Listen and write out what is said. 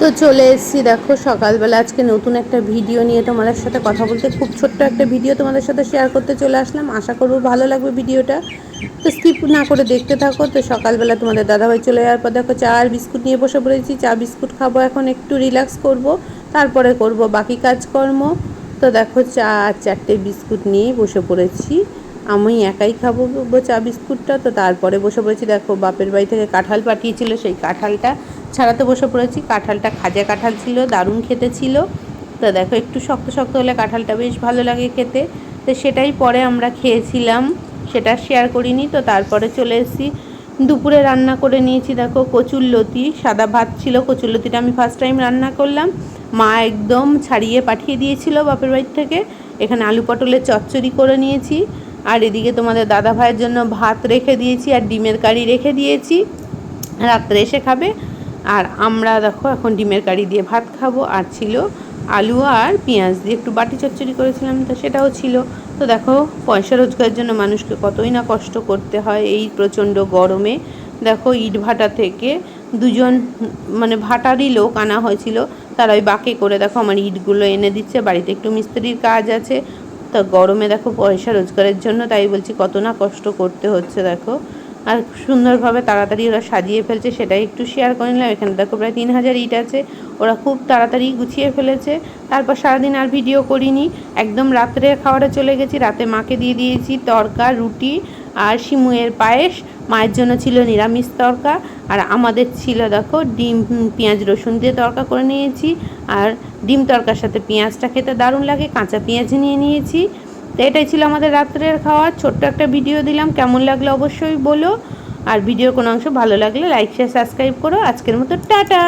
তো চলে এসেছি, দেখো সকালবেলা আজকে নতুন একটা ভিডিও নিয়ে তোমাদের সাথে কথা বলতে, খুব ছোট্ট একটা ভিডিও তোমাদের সাথে শেয়ার করতে চলে আসলাম। আশা করব ভালো লাগবে ভিডিওটা। তো স্কিপ না করে দেখতে থাকো, তো সকালবেলা তোমাদের দাদাভাই চলে যাওয়ার পর দেখো চা আর বিস্কুট নিয়ে বসে পড়েছি। চা, বিস্কুট খাব, এখন একটু রিল্যাক্স করব, তারপরে করব বাকি কাজকর্ম। তো দেখো চা আর চারটে বিস্কুট নিয়ে বসে পড়েছি। আমি একাই খাব চা, বিস্কুটটা, তো তারপরে বসে পড়েছি। দেখো বাপের বাড়ি থেকে কাঁঠাল পাঠিয়েছিল, সেই কাঁঠালটা ছাড়াতে বসে পড়েছি। কাঁঠালটা খাজা কাঁঠাল ছিল, দারুণ খেতে ছিল। তো দেখো, একটু শক্ত শক্ত হলে কাঁঠালটা বেশ ভালো লাগে খেতে। তো সেটাই পরে আমরা খেয়েছিলাম। সেটা শেয়ার করিনি, তো তারপরে চলে এসেছি। দুপুরে রান্না করে নিয়েছি, দেখো, কচুর লতি। সাদা ভাত ছিল, কচুর লতিটা আমি ফার্স্ট টাইম রান্না করলাম। মা একদম ছাড়িয়ে পাঠিয়ে দিয়েছিল বাপের বাড়ি থেকে। এখানে আলু পটলের চচ্চড়ি করে নিয়েছি। আর এদিকে তোমাদের দাদা ভাইয়ের জন্য ভাত রেখে দিয়েছি আর ডিমের কারি রেখে দিয়েছি। রাত্রে এসে খাবে। আর আমরা দেখো এখন ডিমের কারি দিয়ে ভাত খাব। আর ছিল আলু আর পেঁয়াজ দিয়ে একটু বাটি চচ্চড়ি করেছিলাম, তো সেটাও ছিল। তো দেখো, পয়সা রোজগারের জন্য মানুষকে কতই না কষ্ট করতে হয় এই প্রচণ্ড গরমে। দেখো, ইট ভাটা থেকে দুজন মানে ভাটারই লোক আনা হয়েছিল। তারা ওই বাঁকে করে দেখো আমার ইটগুলো এনে দিচ্ছে। বাড়িতে একটু মিস্ত্রির কাজ আছে। তো গরমে দেখো পয়সা রোজগারের জন্য, তাই বলছি কত না কষ্ট করতে হচ্ছে, দেখো। আর সুন্দরভাবে তাড়াতাড়ি ওরা সাজিয়ে ফেলছে, সেটাই একটু শেয়ার করে নিলাম। এখানে দেখো প্রায় তিন হাজার ইট আছে। ওরা খুব তাড়াতাড়ি গুছিয়ে ফেলেছে। তারপর সারাদিন আর ভিডিও করিনি। একদম রাত্রে খাওয়াটা চলে গেছি। রাতে মাকে দিয়ে দিয়েছি তরকা, রুটি আর শিমুয়ের পায়েস। মায়ের জন্য ছিল নিরামিষ তরকা। আর আমাদের ছিল দেখো ডিম পেঁয়াজ, রসুন দিয়ে তরকা করে নিয়েছি। আর ডিম তরকার সাথে পেঁয়াজটা খেতে দারুণ লাগে। কাঁচা পেঁয়াজ নিয়ে নিয়েছি। তো এটাই ছিল আমাদের রাত্রের খাওয়া। ছোট্ট একটা ভিডিও দিলাম, কেমন লাগল অবশ্যই বলো। আর ভিডিওর কোনো অংশ ভালো লাগলে লাইক শেয়ার সাবস্ক্রাইব করো। আজকের মতো টাটা।